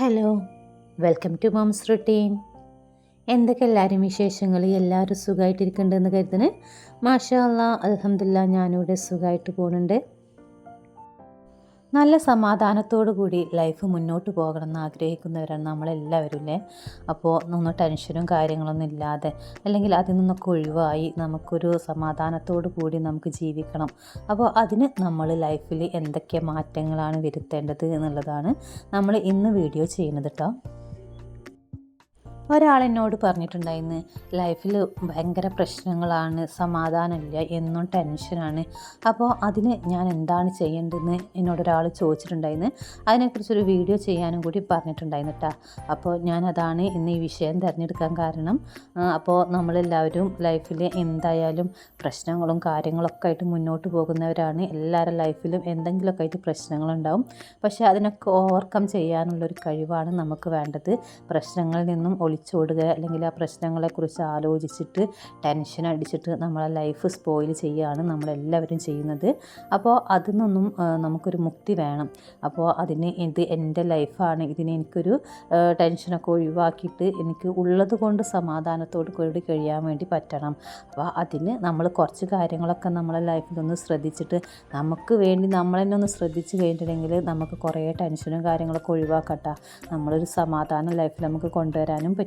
Hello welcome to mom's routine. എന്തൊക്കെ എല്ലാവരും വിശേഷങ്ങൾ എല്ലാവരും സുഖമായിട്ടിരിക്കുന്നുണ്ടെന്ന് കരുതുന്നത് മാഷാ അല്ലാ അലഹമില്ല ഞാനിവിടെ സുഖമായിട്ട് പോകുന്നുണ്ട് നല്ല സമാധാനത്തോടു കൂടി ലൈഫ് മുന്നോട്ട് പോകണം എന്ന് ആഗ്രഹിക്കുന്നവരാണ് നമ്മളെല്ലാവരും അല്ലേ അപ്പോൾ ഒന്നും ടെൻഷനും കാര്യങ്ങളൊന്നും ഇല്ലാതെ അല്ലെങ്കിൽ അതിൽ നിന്നൊക്കെ ഒഴിവായി നമുക്കൊരു സമാധാനത്തോടു കൂടി നമുക്ക് ജീവിക്കണം. അപ്പോൾ അതിന് നമ്മൾ ലൈഫിൽ എന്തൊക്കെ മാറ്റങ്ങളാണ് വരുത്തേണ്ടത് എന്നുള്ളതാണ് നമ്മൾ ഇന്ന് വീഡിയോ ചെയ്യുന്നത് കേട്ടോ ഒരാൾ എന്നോട് പറഞ്ഞിട്ടുണ്ടായിരുന്നു ലൈഫിൽ ഭയങ്കര പ്രശ്നങ്ങളാണ് സമാധാനമില്ല എന്നും ടെൻഷനാണ്. അപ്പോൾ അതിന് ഞാൻ എന്താണ് ചെയ്യേണ്ടതെന്ന് എന്നോടൊരാൾ ചോദിച്ചിട്ടുണ്ടായിരുന്നു അതിനെക്കുറിച്ചൊരു വീഡിയോ ചെയ്യാനും കൂടി പറഞ്ഞിട്ടുണ്ടായിരുന്നു കേട്ടോ അപ്പോൾ ഞാനതാണ് ഇന്ന് ഈ വിഷയം തിരഞ്ഞെടുക്കാൻ കാരണം. അപ്പോൾ നമ്മളെല്ലാവരും ലൈഫിൽ എന്തായാലും പ്രശ്നങ്ങളും കാര്യങ്ങളൊക്കെ ആയിട്ട് മുന്നോട്ട് പോകുന്നവരാണ്. എല്ലാവരുടെ ലൈഫിലും എന്തെങ്കിലുമൊക്കെ ആയിട്ട് പ്രശ്നങ്ങളുണ്ടാവും. പക്ഷേ അതിനൊക്കെ ഓവർകം ചെയ്യാനുള്ളൊരു കഴിവാണ് നമുക്ക് വേണ്ടത്. പ്രശ്നങ്ങളിൽ നിന്നും ഒളിച്ചോടുക അല്ലെങ്കിൽ ആ പ്രശ്നങ്ങളെക്കുറിച്ച് ആലോചിച്ചിട്ട് ടെൻഷൻ അടിച്ചിട്ട് നമ്മളെ ലൈഫ് സ്പോയിൽ ചെയ്യുകയാണ് നമ്മളെല്ലാവരും ചെയ്യുന്നത്. അപ്പോൾ അതിൽ നിന്നും നമുക്കൊരു മുക്തി വേണം. അപ്പോൾ അതിന് ഇത് എന്റെ ലൈഫാണ് ഇതിന് എനിക്കൊരു ടെൻഷനൊക്കെ ഒഴിവാക്കിയിട്ട് എനിക്ക് ഉള്ളത് കൊണ്ട് സമാധാനത്തോട് കൂടി കഴിയാൻ വേണ്ടി പറ്റണം. അപ്പോൾ അതിന് നമ്മൾ കുറച്ച് കാര്യങ്ങളൊക്കെ നമ്മളെ ലൈഫിലൊന്ന് ശ്രദ്ധിച്ചിട്ട് നമുക്ക് വേണ്ടി നമ്മൾ തന്നെ ഒന്ന് ശ്രദ്ധിച്ച് കഴിഞ്ഞിട്ടുണ്ടെങ്കിൽ നമുക്ക് കുറേ ടെൻഷനും കാര്യങ്ങളൊക്കെ ഒഴിവാക്കട്ടെ. നമ്മളൊരു സമാധാനം ലൈഫിൽ നമുക്ക് കൊണ്ടുവരാനും പറ്റും.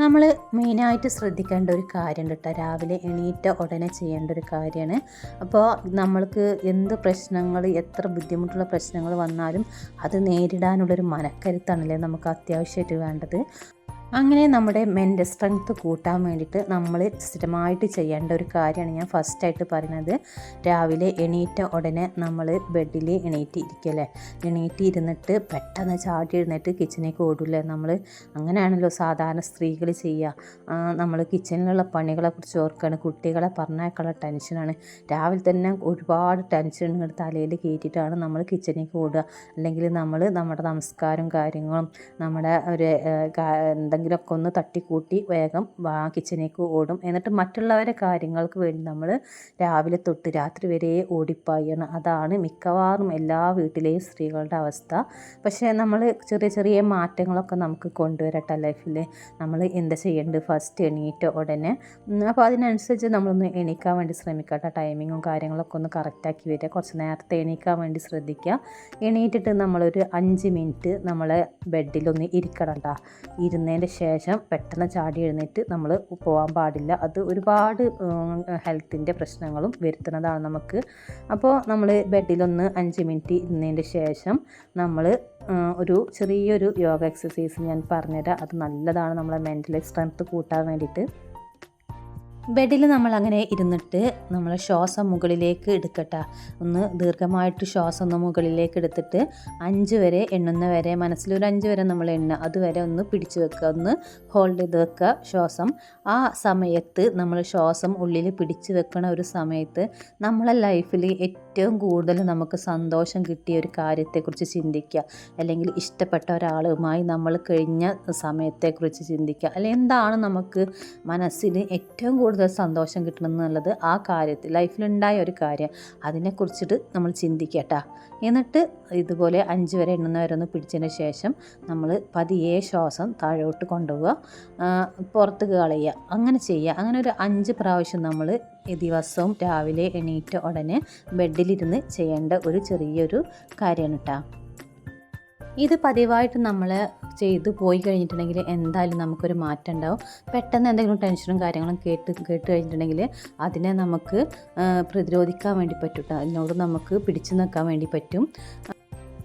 നമ്മൾ മെയിനായിട്ട് ശ്രദ്ധിക്കേണ്ട ഒരു കാര്യമുണ്ട് കേട്ടോ രാവിലെ എണീറ്റ ഉടനെ ചെയ്യേണ്ട ഒരു കാര്യമാണ്. അപ്പോൾ നമ്മൾക്ക് എന്ത് പ്രശ്നങ്ങൾ എത്ര ബുദ്ധിമുട്ടുള്ള പ്രശ്നങ്ങൾ വന്നാലും അത് നേരിടാനുള്ളൊരു മനക്കരുത്താണല്ലേ നമുക്ക് അത്യാവശ്യമായിട്ട് വേണ്ടത്. അങ്ങനെ നമ്മുടെ മെന്റൽ സ്ട്രെങ്ത് കൂട്ടാൻ വേണ്ടിയിട്ട് നമ്മൾ സ്ഥിരമായിട്ട് ചെയ്യേണ്ട ഒരു കാര്യമാണ് ഞാൻ ഫസ്റ്റായിട്ട് പറയുന്നത്. രാവിലെ എണീറ്റ ഉടനെ നമ്മൾ ബെഡിൽ എണീറ്റ് ഇരിക്കല്ലേ എണീറ്റ് ഇരുന്നിട്ട് പെട്ടെന്ന് ചാടി എഴുന്നേറ്റ് കിച്ചണിലേക്ക് ഓടില്ലേ നമ്മൾ അങ്ങനെയാണല്ലോ സാധാരണ സ്ത്രീകൾ ചെയ്യുക. നമ്മൾ കിച്ചണിലുള്ള പണികളെ കുറിച്ച് ഓർക്കുകയാണ് കുട്ടികളെ പറഞ്ഞേക്കുള്ള ടെൻഷനാണ് രാവിലെ തന്നെ ഒരുപാട് ടെൻഷൻ ഇങ്ങോട്ട് തലയിൽ കയറ്റിയിട്ടാണ് നമ്മൾ കിച്ചണിലേക്ക് ഓടുക. അല്ലെങ്കിൽ നമ്മൾ നമ്മുടെ നമസ്കാരം കാര്യങ്ങളും നമ്മുടെ ഒരു കാ- എന്തെങ്കിലുമൊക്കെ ഒന്ന് തട്ടിക്കൂട്ടി വേഗം കിച്ചനേക്ക് ഓടും. എന്നിട്ട് മറ്റുള്ളവരെ കാര്യങ്ങൾക്ക് വേണ്ടി നമ്മൾ രാവിലെ തൊട്ട് രാത്രി വരെ ഓടിപ്പായാണ്. അതാണ് മിക്കവാറും എല്ലാ വീട്ടിലെയും സ്ത്രീകളുടെ അവസ്ഥ. പക്ഷേ നമ്മൾ ചെറിയ ചെറിയ മാറ്റങ്ങളൊക്കെ നമുക്ക് കൊണ്ടുവരട്ടെ ലൈഫിൽ നമ്മൾ എന്താ ചെയ്യേണ്ടത്? ഫസ്റ്റ് എണീറ്റ ഉടനെ. അപ്പോൾ അതിനനുസരിച്ച് നമ്മളൊന്ന് എണീക്കാൻ വേണ്ടി ശ്രമിക്കട്ടെ. ടൈമിങ്ങും കാര്യങ്ങളൊക്കെ ഒന്ന് കറക്റ്റാക്കി വരിക. കുറച്ച് നേരത്തെ എണീക്കാൻ വേണ്ടി ശ്രദ്ധിക്കുക. എണീറ്റിട്ട് നമ്മളൊരു അഞ്ച് മിനിറ്റ് നമ്മളെ ബെഡിലൊന്ന് ഇരിക്കണം കേട്ടോ ഇരുന്നതിന്റെ ശേഷം പെട്ടെന്ന് ചാടി എഴുന്നേറ്റ് നമ്മൾ പോകാൻ പാടില്ല. അത് ഒരുപാട് ഹെൽത്തിന്റെ പ്രശ്നങ്ങളും വരുത്തുന്നതാണ് നമുക്ക്. അപ്പോൾ നമ്മൾ ബെഡിലൊന്ന് അഞ്ച് മിനിറ്റ് ഇരുന്നതിന്റെ ശേഷം നമ്മൾ ഒരു ചെറിയൊരു യോഗ എക്സസൈസ് ഞാൻ പറഞ്ഞുതരാം. അത് നല്ലതാണ് നമ്മളെ മെന്റൽ സ്ട്രെങ്ത് കൂട്ടാൻ വേണ്ടിയിട്ട്. ബെഡിൽ നമ്മൾ അങ്ങനെ ഇരുന്നിട്ട് നമ്മൾ ശ്വാസം മുകളിലേക്ക് എടുക്കട്ടെ. ഒന്ന് ദീർഘമായിട്ട് ശ്വാസം ഒന്ന് മുകളിലേക്ക് എടുത്തിട്ട് അഞ്ച് വരെ എണ്ണുന്ന വരെ മനസ്സിലൊരു അഞ്ച് വരെ നമ്മൾ എണ്ണ അതുവരെ ഒന്ന് പിടിച്ചു വെക്കുക. ഒന്ന് ഹോൾഡ് ചെയ്ത് വെക്കുക ശ്വാസം. ആ സമയത്ത് നമ്മൾ ശ്വാസം ഉള്ളിൽ പിടിച്ചു വെക്കണ ഒരു സമയത്ത് നമ്മളെ ലൈഫിൽ ഏറ്റവും കൂടുതൽ നമുക്ക് സന്തോഷം കിട്ടിയ ഒരു കാര്യത്തെക്കുറിച്ച് ചിന്തിക്കുക. അല്ലെങ്കിൽ ഇഷ്ടപ്പെട്ട ഒരാളുമായി നമ്മൾ കഴിഞ്ഞ സമയത്തെക്കുറിച്ച് ചിന്തിക്കുക. അല്ലെങ്കിൽ എന്താണ് നമുക്ക് മനസ്സിന് ഏറ്റവും കൂടുതൽ സന്തോഷം കിട്ടണം എന്നുള്ളത് ആ കാര്യത്തിൽ ലൈഫിലുണ്ടായ ഒരു കാര്യം. അതിനെക്കുറിച്ചിട്ട് നമ്മൾ ചിന്തിക്കട്ടാ എന്നിട്ട് ഇതുപോലെ അഞ്ച് വരെ എണ്ണുന്ന വരെ ഒന്ന് പിടിച്ചതിന് ശേഷം നമ്മൾ പതിയെ ശ്വാസം താഴോട്ട് കൊണ്ടുപോവുക. പുറത്ത് കളയുക അങ്ങനെ ചെയ്യുക. അങ്ങനെ ഒരു അഞ്ച് പ്രാവശ്യം നമ്മൾ ദിവസവും രാവിലെ എണീറ്റ ഉടനെ ബെഡിലിരുന്ന് ചെയ്യേണ്ട ഒരു ചെറിയൊരു കാര്യമാണ് കേട്ടോ ഇത് പതിവായിട്ട് നമ്മൾ ചെയ്ത് പോയി കഴിഞ്ഞിട്ടുണ്ടെങ്കിൽ എന്തായാലും നമുക്കൊരു മാറ്റം ഉണ്ടാവും. പെട്ടെന്ന് എന്തെങ്കിലും ടെൻഷനും കാര്യങ്ങളും കേട്ട് കേട്ട് കഴിഞ്ഞിട്ടുണ്ടെങ്കിൽ അതിനെ നമുക്ക് പ്രതിരോധിക്കാൻ വേണ്ടി പറ്റും. അതിനോട് നമുക്ക് പിടിച്ചു നിൽക്കാൻ വേണ്ടി പറ്റും.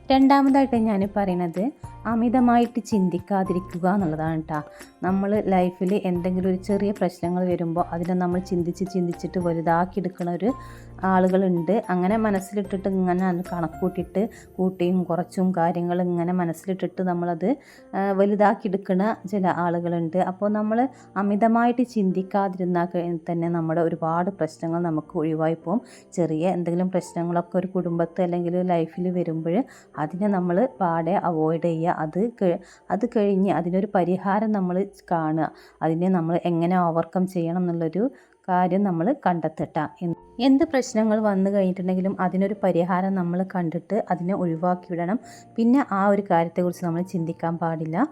രണ്ടാമതായിട്ട് ഞാൻ പറയുന്നത് അമിതമായിട്ട് ചിന്തിക്കാതിരിക്കുക എന്നുള്ളതാണ് കേട്ടോ നമ്മൾ ലൈഫിൽ എന്തെങ്കിലും ഒരു ചെറിയ പ്രശ്നങ്ങൾ വരുമ്പോൾ അതിനെ നമ്മൾ ചിന്തിച്ച് ചിന്തിച്ചിട്ട് വലുതാക്കി എടുക്കുന്ന ഒരു ആളുകളുണ്ട്. അങ്ങനെ മനസ്സിലിട്ടിട്ട് ഇങ്ങനെ കണക്കൂട്ടിയിട്ട് കൂട്ടിയും കുറച്ചും കാര്യങ്ങൾ ഇങ്ങനെ മനസ്സിലിട്ടിട്ട് നമ്മളത് വലുതാക്കിയെടുക്കുന്ന ചില ആളുകളുണ്ട്. അപ്പോൾ നമ്മൾ അമിതമായിട്ട് ചിന്തിക്കാതിരുന്നാൽ തന്നെ നമ്മുടെ ഒരുപാട് പ്രശ്നങ്ങൾ നമുക്ക് ഒഴിവായി പോകും ചെറിയ എന്തെങ്കിലും പ്രശ്നങ്ങളൊക്കെ ഒരു കുടുംബത്ത് അല്ലെങ്കിൽ ലൈഫിൽ വരുമ്പോൾ അതിനെ നമ്മൾ പാടെ അവോയ്ഡ് ചെയ്യുക. അത് അത് കഴിഞ്ഞ് അതിനൊരു പരിഹാരം നമ്മൾ കാണുക. അതിനെ നമ്മൾ എങ്ങനെ ഓവർകം ചെയ്യണം എന്നുള്ളൊരു കാര്യം നമ്മൾ കണ്ടെത്തട്ട. എന്ത് പ്രശ്നങ്ങൾ വന്നു കഴിഞ്ഞിട്ടുണ്ടെങ്കിലും അതിനൊരു പരിഹാരം നമ്മൾ കണ്ടിട്ട് അതിനെ ഒഴിവാക്കി വിടണം. പിന്നെ ആ ഒരു കാര്യത്തെക്കുറിച്ച് നമ്മൾ ചിന്തിക്കാൻ പാടില്ല.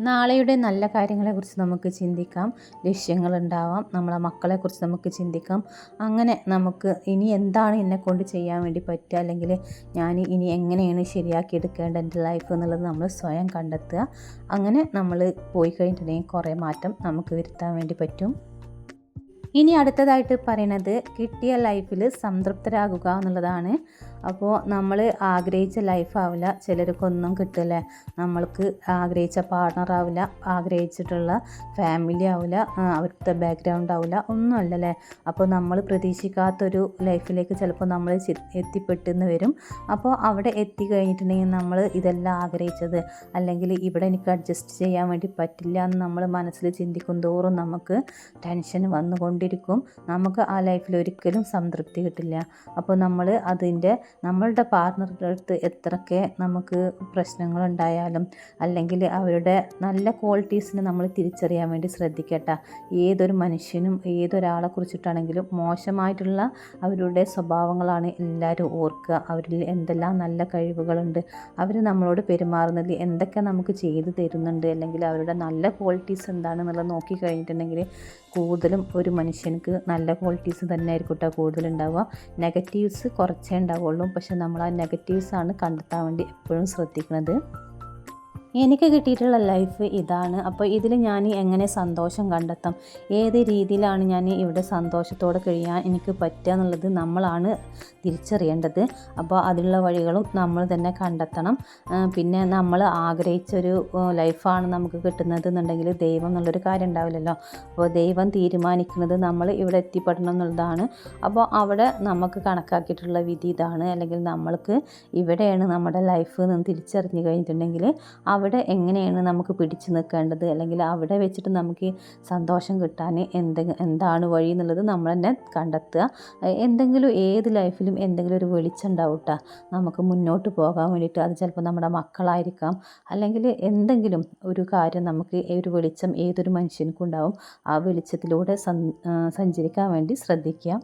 നാളെയുടെ നല്ല കാര്യങ്ങളെക്കുറിച്ച് നമുക്ക് ചിന്തിക്കാം. ലക്ഷ്യങ്ങൾ ഉണ്ടാവാം നമ്മളെ മക്കളെക്കുറിച്ച് നമുക്ക് ചിന്തിക്കാം. അങ്ങനെ നമുക്ക് ഇനി എന്താണ് എന്നെ കൊണ്ട് ചെയ്യാൻ വേണ്ടി പറ്റുക? അല്ലെങ്കിൽ ഞാൻ ഇനി എങ്ങനെയാണ് ശരിയാക്കി എടുക്കേണ്ടത്? എന്റെ ലൈഫ് എന്നുള്ളത് നമ്മൾ സ്വയം കണ്ടെത്തുക. അങ്ങനെ നമ്മൾ പോയി കഴിഞ്ഞിട്ടുണ്ടെങ്കിൽ കുറേ മാറ്റം നമുക്ക് വരുത്താൻ വേണ്ടി പറ്റും. ഇനി അടുത്തതായിട്ട് പറയണത് കിട്ടിയ ലൈഫിൽ സംതൃപ്തരാകുക എന്നുള്ളതാണ്. അപ്പോൾ നമ്മൾ ആഗ്രഹിച്ച ലൈഫ് ആവില്ല ചിലർക്കൊന്നും കിട്ടില്ല നമ്മൾക്ക് ആഗ്രഹിച്ച പാർട്ണർ ആവില്ല ആഗ്രഹിച്ചിട്ടുള്ള ഫാമിലി ആവില്ല അവരുടെ ബാക്ക്ഗ്രൗണ്ട് ആവില്ല ഒന്നും അല്ലല്ലേ അപ്പോൾ നമ്മൾ പ്രതീക്ഷിക്കാത്തൊരു ലൈഫിലേക്ക് ചിലപ്പോൾ നമ്മൾ എത്തിപ്പെട്ടെന്ന് വരും. അപ്പോൾ അവിടെ എത്തിക്കഴിഞ്ഞിട്ടുണ്ടെങ്കിൽ നമ്മൾ ഇതെല്ലാം ആഗ്രഹിച്ചത് അല്ലെങ്കിൽ ഇവിടെ എനിക്ക് അഡ്ജസ്റ്റ് ചെയ്യാൻ വേണ്ടി പറ്റില്ല എന്ന് നമ്മൾ മനസ്സിൽ ചിന്തിക്കും തോറും നമുക്ക് ടെൻഷൻ വന്നുകൊണ്ടിരിക്കും നമുക്ക് ആ ലൈഫിൽ ഒരിക്കലും സംതൃപ്തി കിട്ടില്ല. അപ്പോൾ നമ്മൾ അതിന്റെ നമ്മളുടെ പാർട്ട്ണറുടെ അടുത്ത് എത്രയൊക്കെ നമുക്ക് പ്രശ്നങ്ങളുണ്ടായാലും അല്ലെങ്കിൽ അവരുടെ നല്ല ക്വാളിറ്റീസിനെ നമ്മൾ തിരിച്ചറിയാൻ വേണ്ടി ശ്രദ്ധിക്കട്ടെ. ഏതൊരു മനുഷ്യനും ഏതൊരാളെ കുറിച്ചിട്ടാണെങ്കിലും മോശമായിട്ടുള്ള അവരുടെ സ്വഭാവങ്ങളാണ് എല്ലാവരും ഓർക്കുക. അവരിൽ എന്തെല്ലാം നല്ല കഴിവുകളുണ്ട്. അവർ നമ്മളോട് പെരുമാറുന്നതിൽ എന്തൊക്കെ നമുക്ക് ചെയ്തു തരുന്നുണ്ട്. അല്ലെങ്കിൽ അവരുടെ നല്ല ക്വാളിറ്റീസ് എന്താണെന്നുള്ളത് നോക്കി കഴിഞ്ഞിട്ടുണ്ടെങ്കിൽ കൂടുതലും ഒരു മനുഷ്യർക്ക് നല്ല ക്വാളിറ്റീസ് തന്നെ ആയിരിക്കും കേട്ടോ കൂടുതലുണ്ടാവുക. നെഗറ്റീവ്സ് കുറച്ചേ ഉണ്ടാവുള്ളൂ. പക്ഷെ നമ്മൾ ആ നെഗറ്റീവ്സാണ് കണ്ടെത്താൻ വേണ്ടി എപ്പോഴും ശ്രദ്ധിക്കുന്നത് എനിക്ക് കിട്ടിയിട്ടുള്ള ലൈഫ് ഇതാണ്. അപ്പോൾ ഇതിൽ ഞാൻ എങ്ങനെ സന്തോഷം കണ്ടെത്താം? ഏത് രീതിയിലാണ് ഞാൻ ഇവിടെ സന്തോഷത്തോടെ കഴിയാൻ എനിക്ക് പറ്റുക എന്നുള്ളത് നമ്മളാണ് തിരിച്ചറിയേണ്ടത്. അപ്പോൾ അതിനുള്ള വഴികളും നമ്മൾ തന്നെ കണ്ടെത്തണം. പിന്നെ നമ്മൾ ആഗ്രഹിച്ചൊരു ലൈഫാണ് നമുക്ക് കിട്ടുന്നത് എന്നുണ്ടെങ്കിൽ ദൈവം എന്നുള്ളൊരു കാര്യം ഉണ്ടാവില്ലല്ലോ. അപ്പോൾ ദൈവം തീരുമാനിക്കുന്നത് നമ്മൾ ഇവിടെ എത്തിപ്പെടണം എന്നുള്ളതാണ്. അപ്പോൾ അവിടെ നമുക്ക് കണക്കാക്കിയിട്ടുള്ള വിധി ഇതാണ്. അല്ലെങ്കിൽ നമ്മൾക്ക് ഇവിടെയാണ് നമ്മുടെ ലൈഫ് എന്ന് തിരിച്ചറിഞ്ഞു കഴിഞ്ഞിട്ടുണ്ടെങ്കിൽ അവിടെ എങ്ങനെയാണ് നമുക്ക് പിടിച്ചു നിൽക്കേണ്ടത്? അല്ലെങ്കിൽ അവിടെ വെച്ചിട്ട് നമുക്ക് സന്തോഷം കിട്ടാൻ എന്ത് എന്താണ് വഴി എന്നുള്ളത് നമ്മൾ തന്നെ കണ്ടെത്തുക. എന്തെങ്കിലും ഏത് ലൈഫിലും എന്തെങ്കിലും ഒരു വെളിച്ചം ഉണ്ടാവും കേട്ടോ നമുക്ക് മുന്നോട്ട് പോകാൻ വേണ്ടിയിട്ട് അത് ചിലപ്പോൾ നമ്മുടെ മക്കളായിരിക്കാം. അല്ലെങ്കിൽ എന്തെങ്കിലും ഒരു കാര്യം നമുക്ക് ഒരു വെളിച്ചം ഏതൊരു മനുഷ്യനും ഉണ്ടാവും. ആ വെളിച്ചത്തിലൂടെ സഞ്ചരിക്കാൻ വേണ്ടി ശ്രദ്ധിക്കുക.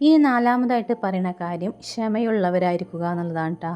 ഇനി നാലാമതായിട്ട് പറയുന്ന കാര്യം ക്ഷമയുള്ളവരായിരിക്കുക എന്നുള്ളതാണ് കേട്ടോ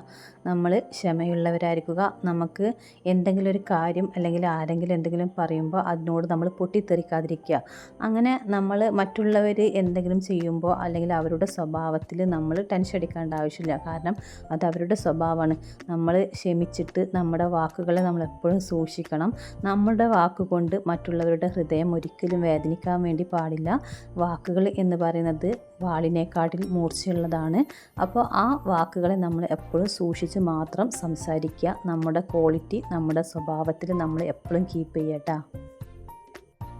നമ്മൾ ക്ഷമയുള്ളവരായിരിക്കുക. നമുക്ക് എന്തെങ്കിലും ഒരു കാര്യം അല്ലെങ്കിൽ ആരെങ്കിലും എന്തെങ്കിലും പറയുമ്പോൾ അതിനോട് നമ്മൾ പൊട്ടിത്തെറിക്കാതിരിക്കുക. അങ്ങനെ നമ്മൾ മറ്റുള്ളവർ എന്തെങ്കിലും ചെയ്യുമ്പോൾ അല്ലെങ്കിൽ അവരുടെ സ്വഭാവത്തിൽ നമ്മൾ ടെൻഷൻ അടിക്കേണ്ട ആവശ്യമില്ല. കാരണം അത് അവരുടെ സ്വഭാവമാണ്. നമ്മൾ ക്ഷമിച്ചിട്ട് നമ്മുടെ വാക്കുകളെ നമ്മൾ എപ്പോഴും സൂക്ഷിക്കണം. നമ്മുടെ വാക്കുകൊണ്ട് മറ്റുള്ളവരുടെ ഹൃദയം ഒരിക്കലും വേദനിക്കാൻ വേണ്ടി പാടില്ല. വാക്കുകൾ എന്ന് പറയുന്നത് വാളിനേക്കാട്ടിൽ മൂർച്ചയുള്ളതാണ്. അപ്പോൾ ആ വാക്കുകളെ നമ്മൾ എപ്പോഴും സൂക്ഷിച്ച് മാത്രം സംസാരിക്കുക. നമ്മുടെ ക്വാളിറ്റി നമ്മുടെ സ്വഭാവത്തിൽ നമ്മൾ എപ്പോഴും കീപ്പ് ചെയ്യട്ടോ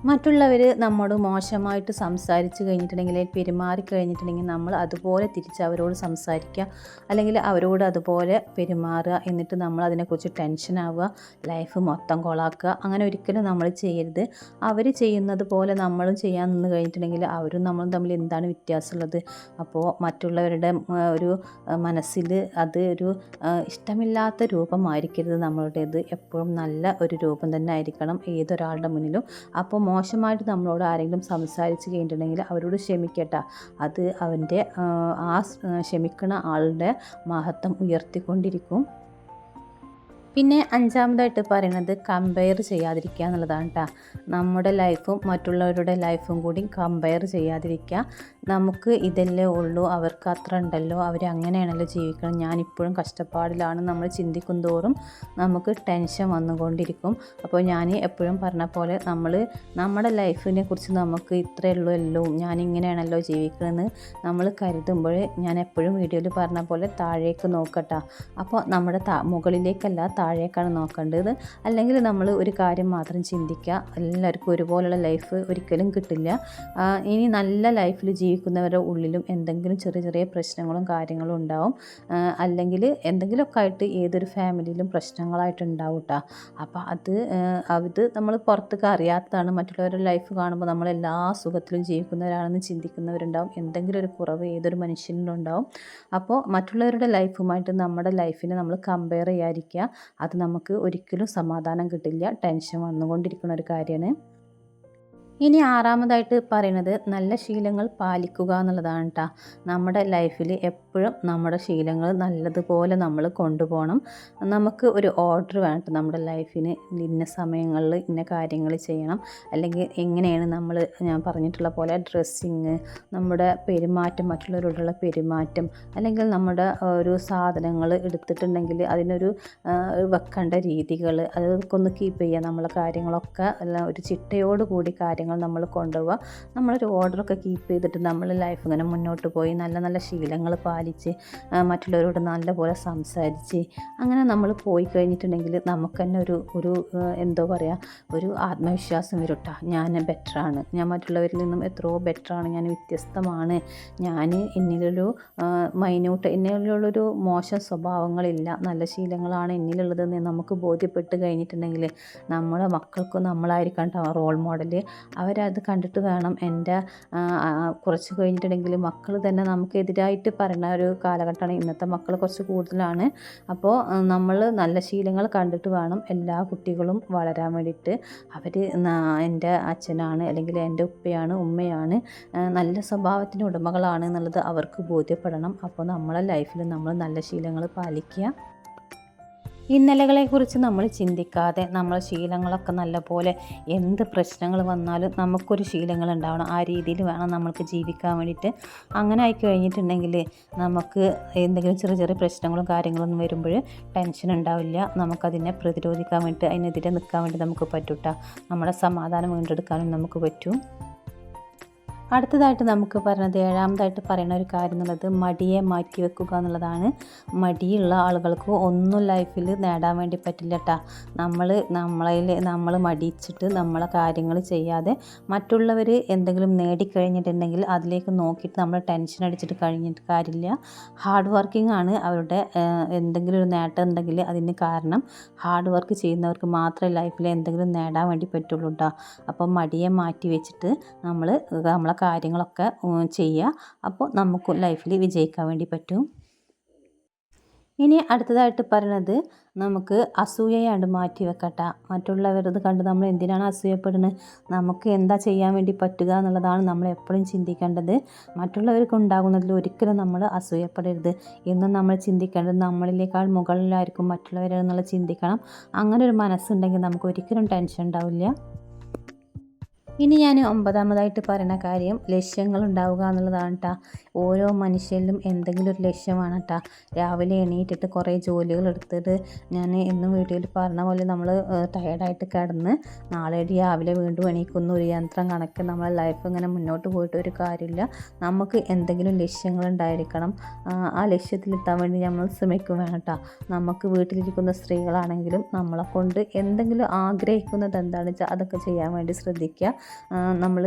മറ്റുള്ളവർ നമ്മോട് മോശമായിട്ട് സംസാരിച്ച് കഴിഞ്ഞിട്ടുണ്ടെങ്കിൽ പെരുമാറി കഴിഞ്ഞിട്ടുണ്ടെങ്കിൽ നമ്മൾ അതുപോലെ തിരിച്ച് അവരോട് സംസാരിക്കുക. അല്ലെങ്കിൽ അവരോട് അതുപോലെ പെരുമാറുക. എന്നിട്ട് നമ്മൾ അതിനെക്കുറിച്ച് ടെൻഷൻ ആവുക. ലൈഫ് മൊത്തം കൊളാക്കുക. അങ്ങനെ ഒരിക്കലും നമ്മൾ ചെയ്യരുത്. അവർ ചെയ്യുന്നത് പോലെ നമ്മളും ചെയ്യാൻ നിന്ന് കഴിഞ്ഞിട്ടുണ്ടെങ്കിൽ അവരും നമ്മളും തമ്മിൽ എന്താണ് വ്യത്യാസമുള്ളത്? അപ്പോൾ മറ്റുള്ളവരുടെ ഒരു മനസ്സിൽ അത് ഒരു ഇഷ്ടമില്ലാത്ത രൂപമായിരിക്കരുത് നമ്മളുടേത്. എപ്പോഴും നല്ല ഒരു രൂപം തന്നെ ആയിരിക്കണം ഏതൊരാളുടെ മുന്നിലും. അപ്പോൾ മോശമായിട്ട് നമ്മളോട് ആരെങ്കിലും സംസാരിച്ച് കഴിഞ്ഞിട്ടുണ്ടെങ്കിൽ അവരോട് ക്ഷമിക്കട്ടെ. അത് അവന്റെ ആ ക്ഷമിക്കുന്ന ആളുടെ മഹത്വം ഉയർത്തിക്കൊണ്ടിരിക്കും. പിന്നെ അഞ്ചാമതായിട്ട് പറയുന്നത് കമ്പയർ ചെയ്യാതിരിക്കുക എന്നുള്ളതാണ് കേട്ടോ നമ്മുടെ ലൈഫും മറ്റുള്ളവരുടെ ലൈഫും കൂടി കമ്പയർ ചെയ്യാതിരിക്കുക. നമുക്ക് ഇതല്ലേ ഉള്ളൂ അവർക്ക് അത്ര ഉണ്ടല്ലോ അവർ അങ്ങനെയാണല്ലോ ജീവിക്കണം ഞാനിപ്പോഴും കഷ്ടപ്പാടിലാണ് നമ്മൾ ചിന്തിക്കും തോറും നമുക്ക് ടെൻഷൻ വന്നുകൊണ്ടിരിക്കും. അപ്പോൾ ഞാൻ എപ്പോഴും പറഞ്ഞ പോലെ നമ്മൾ നമ്മുടെ ലൈഫിനെ കുറിച്ച് നമുക്ക് ഇത്രയേ ഉള്ളൂ അല്ലോ ഞാൻ ഇങ്ങനെയാണല്ലോ ജീവിക്കണമെന്ന് നമ്മൾ കരുതുമ്പോൾ ഞാൻ എപ്പോഴും വീഡിയോയിൽ പറഞ്ഞ പോലെ താഴേക്ക് നോക്കട്ടോ. അപ്പോൾ നമ്മുടെ മുകളിലേക്കല്ല താഴേക്കാണ് നോക്കേണ്ടത്. അല്ലെങ്കിൽ നമ്മൾ ഒരു കാര്യം മാത്രം ചിന്തിക്കുക. എല്ലാവർക്കും ഒരുപോലുള്ള ലൈഫ് ഒരിക്കലും കിട്ടില്ല. ഇനി നല്ല ലൈഫിൽ ജീവിക്കുന്നവരുടെ ഉള്ളിലും എന്തെങ്കിലും ചെറിയ ചെറിയ പ്രശ്നങ്ങളും കാര്യങ്ങളും ഉണ്ടാവും. അല്ലെങ്കിൽ എന്തെങ്കിലുമൊക്കെ ആയിട്ട് ഏതൊരു ഫാമിലിയിലും പ്രശ്നങ്ങളായിട്ട് ഉണ്ടാവും കേട്ടോ അപ്പോൾ അത് അത് നമ്മൾ പുറത്തൊക്കെ അറിയാത്തതാണ്. മറ്റുള്ളവരുടെ ലൈഫ് കാണുമ്പോൾ നമ്മൾ എല്ലാ സുഖത്തിലും ജീവിക്കുന്നവരാണെന്ന് ചിന്തിക്കുന്നവരുണ്ടാവും. എന്തെങ്കിലും ഒരു കുറവ് ഏതൊരു മനുഷ്യനിലുണ്ടാവും അപ്പോൾ മറ്റുള്ളവരുടെ ലൈഫുമായിട്ട് നമ്മുടെ ലൈഫിനെ നമ്മൾ കമ്പയർ ചെയ്യാതിരിക്കുക. അത് നമുക്ക് ഒരിക്കലും സമാധാനം കിട്ടില്ല. ടെൻഷൻ വന്നുകൊണ്ടിരിക്കുന്ന ഒരു കാര്യമാണ്. ഇനി ആറാമതായിട്ട് പറയുന്നത് നല്ല ശീലങ്ങൾ പാലിക്കുക എന്നുള്ളതാണ് കേട്ടോ നമ്മുടെ ലൈഫിൽ എപ്പോഴും നമ്മുടെ ശീലങ്ങൾ നല്ലതുപോലെ നമ്മൾ കൊണ്ടുപോകണം. നമുക്ക് ഒരു ഓർഡർ വേണം നമ്മുടെ ലൈഫിന് ഇന്ന സമയങ്ങളിൽ ഇന്ന കാര്യങ്ങൾ ചെയ്യണം. അല്ലെങ്കിൽ എങ്ങനെയാണ് നമ്മൾ ഞാൻ പറഞ്ഞിട്ടുള്ള പോലെ ഡ്രസ്സിങ് നമ്മുടെ പെരുമാറ്റം മറ്റുള്ളവരോടുള്ള പെരുമാറ്റം അല്ലെങ്കിൽ നമ്മുടെ ഒരു സാധനങ്ങൾ എടുത്തിട്ടുണ്ടെങ്കിൽ അതിനൊരു വെക്കേണ്ട രീതികൾ അതൊക്കെ ഒന്ന് കീപ്പ് ചെയ്യുക. നമ്മളെ കാര്യങ്ങളൊക്കെ ഒരു ചിട്ടയോട് കൂടി കാര്യങ്ങൾ നമ്മൾ കൊണ്ടുപോവുക. നമ്മളൊരു ഓർഡറൊക്കെ കീപ്പ് ചെയ്തിട്ട് നമ്മൾ ലൈഫ് ഇങ്ങനെ മുന്നോട്ട് പോയി നല്ല നല്ല ശീലങ്ങൾ പാലിച്ച് മറ്റുള്ളവരോട് നല്ലപോലെ സംസാരിച്ച് അങ്ങനെ നമ്മൾ പോയി കഴിഞ്ഞിട്ടുണ്ടെങ്കിൽ നമുക്ക് തന്നെ ഒരു ഒരു എന്തോ പറയുക ഒരു ആത്മവിശ്വാസം വരും കേട്ടോ ഞാൻ ബെറ്ററാണ് ഞാൻ മറ്റുള്ളവരിൽ നിന്നും എത്രയോ ബെറ്ററാണ് ഞാൻ വ്യത്യസ്തമാണ്. ഞാൻ എന്നിലൊരു മൈന്യൂട്ട് എന്നിലുള്ളൊരു മോശം സ്വഭാവങ്ങളില്ല. നല്ല ശീലങ്ങളാണ് എന്നിലുള്ളതെന്ന് നമുക്ക് ബോധ്യപ്പെട്ട് കഴിഞ്ഞിട്ടുണ്ടെങ്കിൽ നമ്മുടെ മക്കൾക്കും നമ്മളായിരിക്കണം ട്ടോ റോൾ മോഡൽ അവരത് കണ്ടിട്ട് വേണം എന്റെ കുറച്ച് കഴിഞ്ഞിട്ടുണ്ടെങ്കിൽ മക്കൾ തന്നെ നമുക്കെതിരായിട്ട് പറയുന്ന ഒരു കാലഘട്ടമാണ് ഇന്നത്തെ മക്കൾ കുറച്ച് കൂടുതലാണ്. അപ്പോൾ നമ്മൾ നല്ല ശീലങ്ങൾ കണ്ടിട്ട് വേണം എല്ലാ കുട്ടികളും വളരാൻ വേണ്ടിയിട്ട്. അവർ എന്റെ അച്ഛനാണ് അല്ലെങ്കിൽ എന്റെ ഉപ്പയാണ് ഉമ്മയാണ് നല്ല സ്വഭാവത്തിന് ഉടമകളാണ് എന്നുള്ളത് അവർക്ക് ബോധ്യപ്പെടണം. അപ്പോൾ നമ്മളെ ലൈഫിൽ നമ്മൾ നല്ല ശീലങ്ങൾ പാലിക്കുക. ഇന്നലകളെക്കുറിച്ച് നമ്മൾ ചിന്തിക്കാതെ നമ്മളെ ശീലങ്ങളൊക്കെ നല്ലപോലെ എന്ത് പ്രശ്നങ്ങൾ വന്നാലും നമുക്കൊരു ശീലങ്ങൾ ഉണ്ടാവണം. ആ രീതിയിൽ വേണം നമ്മൾക്ക് ജീവിക്കാൻ വേണ്ടിയിട്ട്. അങ്ങനെ ആയി കഴിഞ്ഞിട്ടുണ്ടെങ്കിൽ നമുക്ക് എന്തെങ്കിലും ചെറിയ ചെറിയ പ്രശ്നങ്ങളും കാര്യങ്ങളൊന്നും വരുമ്പോൾ ടെൻഷൻ ഉണ്ടാവില്ല. നമുക്കതിനെ പ്രതിരോധിക്കാൻ വേണ്ടിയിട്ട് അതിനെതിരെ നിൽക്കാൻ വേണ്ടി നമുക്ക് പറ്റൂട്ടാ. നമ്മുടെ സമാധാനം വീണ്ടെടുക്കാനും നമുക്ക് പറ്റും. അടുത്തതായിട്ട് നമുക്ക് പറയുന്നത് ഏഴാമതായിട്ട് പറയുന്ന ഒരു കാര്യം എന്നുള്ളത് മടിയെ മാറ്റി വെക്കുക എന്നുള്ളതാണ്. മടിയുള്ള ആളുകൾക്ക് ഒന്നും ലൈഫിൽ നേടാൻ വേണ്ടി പറ്റില്ല കേട്ടോ നമ്മൾ നമ്മളതിൽ നമ്മൾ മടിച്ചിട്ട് നമ്മളെ കാര്യങ്ങൾ ചെയ്യാതെ മറ്റുള്ളവർ എന്തെങ്കിലും നേടിക്കഴിഞ്ഞിട്ടുണ്ടെങ്കിൽ അതിലേക്ക് നോക്കിയിട്ട് നമ്മൾ ടെൻഷൻ അടിച്ചിട്ട് കഴിഞ്ഞിട്ട് കാര്യമില്ല. ഹാർഡ് വർക്കിംഗ് ആണ് അവരുടെ എന്തെങ്കിലും ഒരു നേട്ടം ഉണ്ടെങ്കിൽ അതിന് കാരണം ഹാർഡ് വർക്ക് ചെയ്യുന്നവർക്ക് മാത്രമേ ലൈഫിൽ എന്തെങ്കിലും നേടാൻ വേണ്ടി പറ്റുള്ളൂ കേട്ടോ അപ്പം മടിയെ മാറ്റി വെച്ചിട്ട് നമ്മൾ നമ്മളെ കാര്യങ്ങളൊക്കെ ചെയ്യുക അപ്പോൾ നമുക്ക് ലൈഫിൽ വിജയിക്കാൻ വേണ്ടി പറ്റും. ഇനി അടുത്തതായിട്ട് പറയണത് നമുക്ക് അസൂയയാണ് മാറ്റി വെക്കട്ട. മറ്റുള്ളവരത് കണ്ട് നമ്മൾ എന്തിനാണ് അസൂയപ്പെടുന്നത്? നമുക്ക് എന്താ ചെയ്യാൻ വേണ്ടി പറ്റുക എന്നുള്ളതാണ് നമ്മൾ എപ്പോഴും ചിന്തിക്കേണ്ടത്. മറ്റുള്ളവർക്ക് ഉണ്ടാകുന്നതിൽ ഒരിക്കലും നമ്മൾ അസൂയപ്പെടരുത്. എന്നും നമ്മൾ ചിന്തിക്കേണ്ടത് നമ്മളിലേക്കാൾ മുകളിലായിരിക്കും മറ്റുള്ളവരെന്നുള്ള ചിന്തിക്കണം. അങ്ങനെ ഒരു മനസ്സുണ്ടെങ്കിൽ നമുക്ക് ഒരിക്കലും ടെൻഷൻ ഉണ്ടാവില്ല. ഇനി ഞാൻ ഒമ്പതാമതായിട്ട് പറയുന്ന കാര്യം ലക്ഷ്യങ്ങൾ ഉണ്ടാവുക എന്നുള്ളതാണ് കേട്ടോ ഓരോ മനുഷ്യരിലും എന്തെങ്കിലും ഒരു ലക്ഷ്യമാണ് കേട്ടോ രാവിലെ എണീറ്റിട്ട് കുറേ ജോലികൾ എടുത്തിട്ട് ഞാൻ എന്നും വീട്ടിൽ പറഞ്ഞ പോലെ നമ്മൾ ടയർഡായിട്ട് കിടന്ന് നാളെ രാവിലെ വീണ്ടും എണീക്കുന്ന. ഒരു യന്ത്രം കണക്ക് നമ്മളെ ലൈഫ് ഇങ്ങനെ മുന്നോട്ട് പോയിട്ട് ഒരു കാര്യമില്ല. നമുക്ക് എന്തെങ്കിലും ലക്ഷ്യങ്ങൾ ഉണ്ടായിരിക്കണം. ആ, ലക്ഷ്യത്തിലെത്താൻ വേണ്ടി നമ്മൾ ശ്രമിക്കും വേണം കേട്ടോ നമുക്ക് വീട്ടിലിരിക്കുന്ന സ്ത്രീകളാണെങ്കിലും നമ്മളെ കൊണ്ട് എന്തെങ്കിലും ആഗ്രഹിക്കുന്നത് എന്താണെന്ന് വെച്ചാൽ അതൊക്കെ ചെയ്യാൻ വേണ്ടി ശ്രദ്ധിക്കുക. നമ്മൾ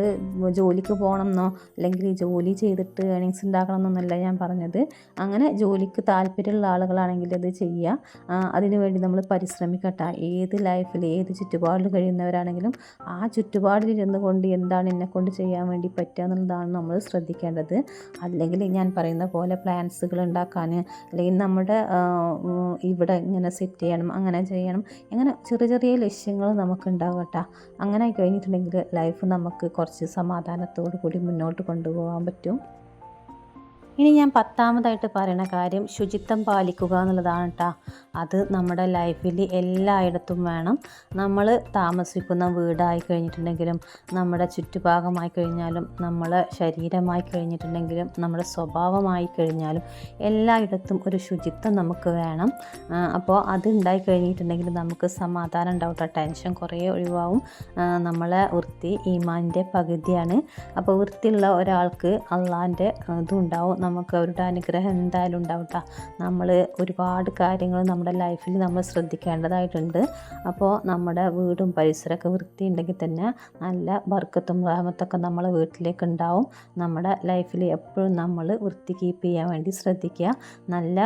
ജോലിക്ക് പോകണം എന്നോ അല്ലെങ്കിൽ ജോലി ചെയ്തിട്ട് ഏണിങ്സ് ഉണ്ടാക്കണം എന്നൊന്നല്ല ഞാൻ പറഞ്ഞത്. അങ്ങനെ ജോലിക്ക് താല്പര്യമുള്ള ആളുകളാണെങ്കിൽ അത് ചെയ്യുക. അതിനുവേണ്ടി നമ്മൾ പരിശ്രമിക്കട്ടെ. ഏത് ലൈഫിൽ ഏത് ചുറ്റുപാടിൽ കഴിയുന്നവരാണെങ്കിലും ആ ചുറ്റുപാടിൽ ഇരുന്ന് കൊണ്ട് എന്താണ് എന്നെ കൊണ്ട് ചെയ്യാൻ വേണ്ടി പറ്റുക എന്നുള്ളതാണ് നമ്മൾ ശ്രദ്ധിക്കേണ്ടത്. അല്ലെങ്കിൽ ഞാൻ പറയുന്ന പോലെ പ്ലാൻസുകൾ ഉണ്ടാക്കാൻ അല്ലെങ്കിൽ നമ്മുടെ ഇവിടെ ഇങ്ങനെ സെറ്റ് ചെയ്യണം അങ്ങനെ ചെയ്യണം. അങ്ങനെ ചെറിയ ചെറിയ ലക്ഷ്യങ്ങൾ നമുക്ക് ഉണ്ടാവട്ടെ അങ്ങനെ കഴിഞ്ഞിട്ടുണ്ടെങ്കിൽ ലൈഫ് നമുക്ക് കുറച്ച് സമാധാനത്തോടു കൂടി മുന്നോട്ട് കൊണ്ടുപോകാൻ പറ്റും. ഇനി ഞാൻ പത്താമതായിട്ട് പറയുന്ന കാര്യം ശുചിത്വം പാലിക്കുക എന്നുള്ളതാണ് കേട്ടോ അത് നമ്മുടെ ലൈഫിൽ എല്ലായിടത്തും വേണം. നമ്മൾ താമസിക്കുന്ന വീടായി കഴിഞ്ഞിട്ടുണ്ടെങ്കിലും നമ്മുടെ ചുറ്റുഭാഗമായി കഴിഞ്ഞാലും നമ്മളെ ശരീരമായി കഴിഞ്ഞിട്ടുണ്ടെങ്കിലും നമ്മുടെ സ്വഭാവമായി കഴിഞ്ഞാലും എല്ലായിടത്തും ഒരു ശുചിത്വം നമുക്ക് വേണം. അപ്പോൾ അത് ഉണ്ടായി കഴിഞ്ഞിട്ടുണ്ടെങ്കിൽ നമുക്ക് സമാധാനം ഉണ്ടാവും. ടെൻഷൻ കുറേ ഒഴിവാവും. നമ്മളെ വൃത്തി ഈമാനിന്റെ പകുതിയാണ്. അപ്പോൾ വൃത്തിയുള്ള ഒരാൾക്ക് അള്ളാന്റെ ഇതും ഉണ്ടാവും നമുക്ക് അവരുടെ അനുഗ്രഹം എന്തായാലും ഉണ്ടാവും കേട്ടോ നമ്മൾ ഒരുപാട് കാര്യങ്ങൾ നമ്മുടെ ലൈഫിൽ നമ്മൾ ശ്രദ്ധിക്കേണ്ടതായിട്ടുണ്ട്. അപ്പോൾ നമ്മുടെ വീടും പരിസരമൊക്കെ വൃത്തി ഉണ്ടെങ്കിൽ തന്നെ നല്ല ബർക്കത്തും റാമത്തൊക്കെ നമ്മളെ വീട്ടിലേക്ക് ഉണ്ടാവും. നമ്മുടെ ലൈഫിൽ എപ്പോഴും നമ്മൾ വൃത്തി കീപ്പ് ചെയ്യാൻ വേണ്ടി ശ്രദ്ധിക്കുക. നല്ല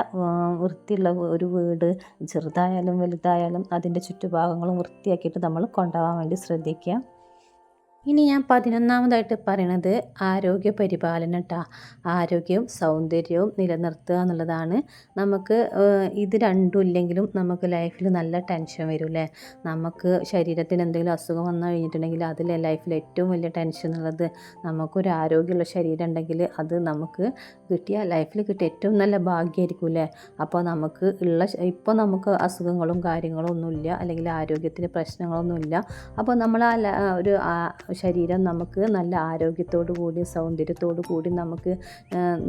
വൃത്തിയുള്ള ഒരു വീട് ചെറുതായാലും വലുതായാലും അതിന്റെ ചുറ്റുഭാഗങ്ങളും വൃത്തിയാക്കിയിട്ട് നമ്മൾ കൊണ്ടുപോകാൻ വേണ്ടി ശ്രദ്ധിക്കുക. ഇനി ഞാൻ പതിനൊന്നാമതായിട്ട് പറയണത് ആരോഗ്യ പരിപാലനം കേട്ടോ ആരോഗ്യവും സൗന്ദര്യവും നിലനിർത്തുക എന്നുള്ളതാണ്. നമുക്ക് ഇത് രണ്ടും ഇല്ലെങ്കിലും നമുക്ക് ലൈഫിൽ നല്ല ടെൻഷൻ വരും അല്ലേ നമുക്ക് ശരീരത്തിന് എന്തെങ്കിലും അസുഖം വന്നു കഴിഞ്ഞിട്ടുണ്ടെങ്കിൽ അതിലെ ലൈഫിൽ ഏറ്റവും വലിയ ടെൻഷൻ എന്നുള്ളത് നമുക്കൊരു ആരോഗ്യമുള്ള ശരീരം ഉണ്ടെങ്കിൽ അത് നമുക്ക് കിട്ടിയ ലൈഫിൽ കിട്ടിയ ഏറ്റവും നല്ല ഭാഗ്യമായിരിക്കും അല്ലേ അപ്പോൾ നമുക്ക് ഉള്ള ഇപ്പോൾ നമുക്ക് അസുഖങ്ങളും കാര്യങ്ങളും ഒന്നുമില്ല. അല്ലെങ്കിൽ ആരോഗ്യത്തിന് പ്രശ്നങ്ങളൊന്നുമില്ല. അപ്പോൾ നമ്മൾ ആ ഒരു ശരീരം നമുക്ക് നല്ല ആരോഗ്യത്തോടു കൂടി സൗന്ദര്യത്തോടു കൂടി നമുക്ക്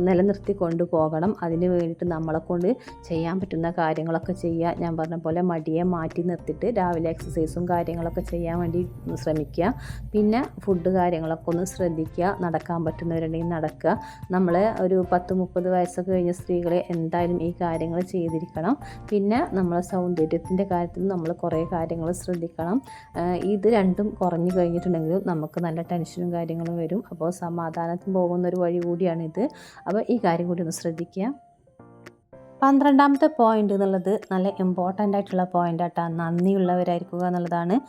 നിലനിർത്തി കൊണ്ടുപോകണം അതിന് വേണ്ടിയിട്ട് നമ്മളെ കൊണ്ട് ചെയ്യാൻ പറ്റുന്ന കാര്യങ്ങളൊക്കെ ചെയ്യുക. ഞാൻ പറഞ്ഞ പോലെ മടിയെ മാറ്റി നിർത്തിയിട്ട് രാവിലെ എക്സസൈസും കാര്യങ്ങളൊക്കെ ചെയ്യാൻ വേണ്ടി ശ്രമിക്കുക. പിന്നെ ഫുഡ് കാര്യങ്ങളൊക്കെ ഒന്ന് ശ്രദ്ധിക്കുക. നടക്കാൻ പറ്റുന്നവരുണ്ടെങ്കിൽ നടക്കുക. നമ്മൾ ഒരു പത്ത് മുപ്പത് വയസ്സൊക്കെ കഴിഞ്ഞ സ്ത്രീകളെ എന്തായാലും ഈ കാര്യങ്ങൾ ചെയ്തിരിക്കണം. പിന്നെ നമ്മളെ സൗന്ദര്യത്തിന്റെ കാര്യത്തിൽ നമ്മൾ കുറേ കാര്യങ്ങൾ ശ്രദ്ധിക്കണം. ഇത് രണ്ടും കുറഞ്ഞു കഴിഞ്ഞിട്ടുണ്ടെങ്കിൽ നമുക്ക് നല്ല ടെൻഷനും കാര്യങ്ങളും വരും. അപ്പോൾ സമാധാനത്തിന് പോകുന്ന ഒരു വഴി കൂടിയാണിത്. അപ്പോൾ ഈ കാര്യം കൂടി ഒന്ന് ശ്രദ്ധിക്കുക. പന്ത്രണ്ടാമത്തെ പോയിന്റ് എന്നുള്ളത് നല്ല ഇമ്പോർട്ടന്റ് ആയിട്ടുള്ള പോയിന്റ് ആട്ടാ. നന്ദിയുള്ളവരായിരിക്കുക എന്നുള്ളതാണ്.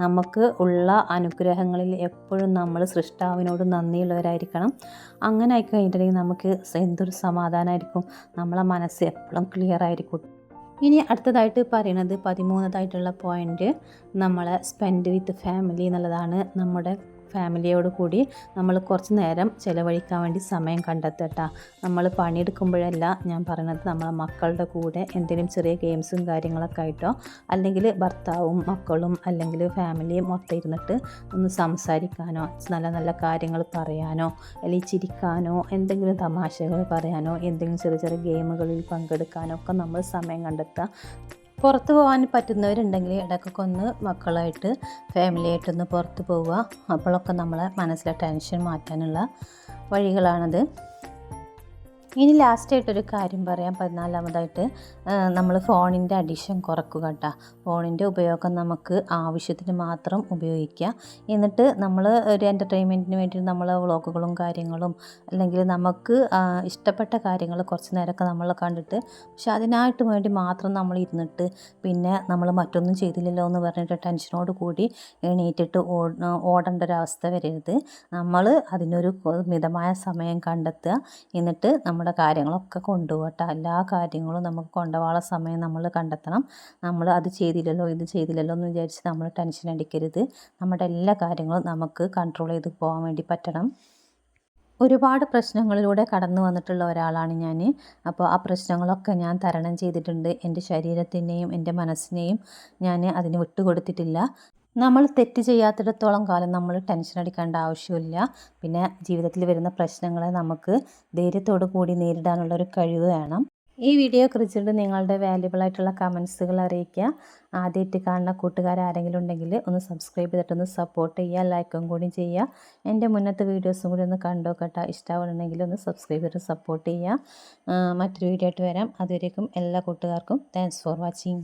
നമുക്ക് ഉള്ള അനുഗ്രഹങ്ങളിൽ എപ്പോഴും നമ്മൾ സൃഷ്ടാവിനോട് നന്ദിയുള്ളവരായിരിക്കണം. അങ്ങനെ ആയിക്കഴിഞ്ഞിട്ടുണ്ടെങ്കിൽ നമുക്ക് എന്തൊരു സമാധാനമായിരിക്കും. നമ്മളെ മനസ്സ് എപ്പോഴും ക്ലിയർ ആയിരിക്കും. ഇനി അടുത്തതായിട്ട് പറയുന്നത് പതിമൂന്നതായിട്ടുള്ള പോയിന്റ് നമ്മളെ സ്പെൻഡ് വിത്ത് ഫാമിലി എന്നുള്ളതാണ് നമ്മുടെ ഫാമിലിയോട് കൂടി നമ്മൾ കുറച്ച് നേരം ചിലവഴിക്കാൻ വേണ്ടി സമയം കണ്ടെത്തട്ടാ. നമ്മൾ പണിയെടുക്കുമ്പോഴല്ല ഞാൻ പറയുന്നത് നമ്മളെ മക്കളുടെ കൂടെ എന്തെങ്കിലും ചെറിയ ഗെയിംസും കാര്യങ്ങളൊക്കെ ആയിട്ടോ അല്ലെങ്കിൽ ഭർത്താവും മക്കളും അല്ലെങ്കിൽ ഫാമിലിയും മൊത്തം ഇരുന്നിട്ട് ഒന്ന് സംസാരിക്കാനോ നല്ല നല്ല കാര്യങ്ങൾ പറയാനോ അല്ലെങ്കിൽ ചിരിക്കാനോ എന്തെങ്കിലും തമാശകൾ പറയാനോ എന്തെങ്കിലും ചെറിയ ചെറിയ ഗെയിമുകളിൽ പങ്കെടുക്കാനോ ഒക്കെ നമ്മൾ സമയം കണ്ടെത്തുക പുറത്ത് പോകാൻ പറ്റുന്നവരുണ്ടെങ്കിൽ ഇടയ്ക്കൊക്കെ ഒന്ന് മക്കളായിട്ട് ഫാമിലിയായിട്ടൊന്ന് പുറത്ത് പോവുക. അപ്പോഴൊക്കെ നമ്മളെ മനസ്സിലെ ടെൻഷൻ മാറ്റാനുള്ള വഴികളാണത്. ഇനി ലാസ്റ്റായിട്ടൊരു കാര്യം പറയാം. പതിനാലാമതായിട്ട് നമ്മൾ ഫോണിന്റെ അഡിഷൻ കുറക്കുക കേട്ടോ ഫോണിന്റെ ഉപയോഗം നമുക്ക് ആവശ്യത്തിന് മാത്രം ഉപയോഗിക്കുക എന്നിട്ട് നമ്മൾ ഒരു എന്റർടൈൻമെന്റിന് വേണ്ടി നമ്മൾ വ്ളോഗുകളും കാര്യങ്ങളും അല്ലെങ്കിൽ നമുക്ക് ഇഷ്ടപ്പെട്ട കാര്യങ്ങൾ കുറച്ച് നേരമൊക്കെ നമ്മൾ കണ്ടിട്ട് പക്ഷെ അതിനായിട്ട് വേണ്ടി മാത്രം നമ്മൾ ഇരുന്നിട്ട് പിന്നെ നമ്മൾ മറ്റൊന്നും ചെയ്തില്ലല്ലോ എന്ന് പറഞ്ഞിട്ട് ടെൻഷനോട് കൂടി എണീറ്റിട്ട് ഓടേണ്ട ഒരവസ്ഥ വരരുത്. നമ്മൾ അതിനൊരു മിതമായ സമയം കണ്ടെത്തുക. എന്നിട്ട് നമ്മൾ നമ്മുടെ കാര്യങ്ങളൊക്കെ കൊണ്ടുപോകട്ടെ. എല്ലാ കാര്യങ്ങളും നമുക്ക് കൊണ്ടുപോകാനുള്ള സമയം നമ്മൾ കണ്ടെത്തണം. നമ്മൾ അത് ചെയ്തില്ലല്ലോ ഇത് ചെയ്തില്ലല്ലോ എന്ന് വിചാരിച്ച് നമ്മൾ ടെൻഷൻ അടിക്കരുത്. നമ്മുടെ എല്ലാ കാര്യങ്ങളും നമുക്ക് കൺട്രോൾ ചെയ്ത് പോകാൻ വേണ്ടി പറ്റണം. ഒരുപാട് പ്രശ്നങ്ങളിലൂടെ കടന്നു വന്നിട്ടുള്ള ഒരാളാണ് ഞാൻ. അപ്പോൾ ആ പ്രശ്നങ്ങളൊക്കെ ഞാൻ തരണം ചെയ്തിട്ടുണ്ട്. എന്റെ ശരീരത്തിനെയും എന്റെ മനസ്സിനെയും ഞാൻ അതിന് വിട്ടുകൊടുത്തിട്ടില്ല. നമ്മൾ തെറ്റ് ചെയ്യാത്തിടത്തോളം കാലം നമ്മൾ ടെൻഷൻ അടിക്കേണ്ട ആവശ്യമില്ല. പിന്നെ ജീവിതത്തിൽ വരുന്ന പ്രശ്നങ്ങളെ നമുക്ക് ധൈര്യത്തോടു കൂടി നേരിടാനുള്ള ഒരു കഴിവ് വേണം. ഈ വീഡിയോ കുറിച്ചിട്ട് നിങ്ങളുടെ വാല്യുബിൾ ആയിട്ടുള്ള കമൻസുകൾ അറിയിക്കുക. ആദ്യമായിട്ട് കാണുന്ന കൂട്ടുകാർ ആരെങ്കിലും ഉണ്ടെങ്കിൽ ഒന്ന് സബ്സ്ക്രൈബ് ചെയ്തിട്ടൊന്ന് സപ്പോർട്ട് ചെയ്യുക. ലൈക്കും കൂടി ചെയ്യുക. എന്റെ മുന്നത്തെ വീഡിയോസും കൂടി ഒന്ന് കണ്ടോക്കട്ടെ ഇഷ്ടമാണെന്നുണ്ടെങ്കിൽ ഒന്ന് സബ്സ്ക്രൈബ് ചെയ്തിട്ട് സപ്പോർട്ട് ചെയ്യുക. മറ്റൊരു വീഡിയോ ആയിട്ട് വരാം. അതുവരേക്കും എല്ലാ കൂട്ടുകാർക്കും താങ്ക്സ് ഫോർ വാച്ചിങ്